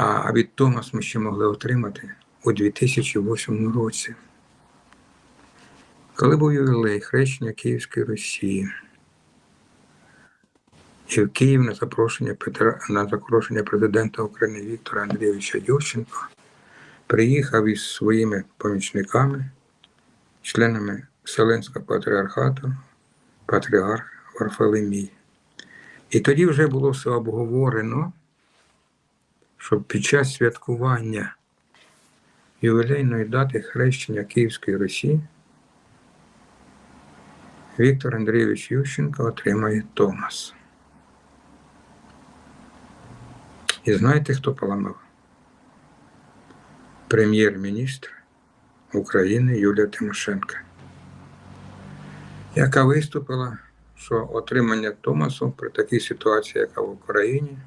А від Томас ми ще могли отримати у 2008 році, коли був ювілей хрещення Київської Росії. І в Київ на запрошення Петра на запрошення президента України Віктора Андрійовича Ющенка приїхав із своїми помічниками, членами Вселенського патріархату, патріарх Варфолемій. І тоді вже було все обговорено, щоб під час святкування ювілейної дати хрещення Київської Росії Віктор Андрійович Ющенко отримає Томас. І знаєте, хто поламав? Прем'єр-міністр України Юлія Тимошенко, яка виступила, що отримання Томасу при такій ситуації, яка в Україні,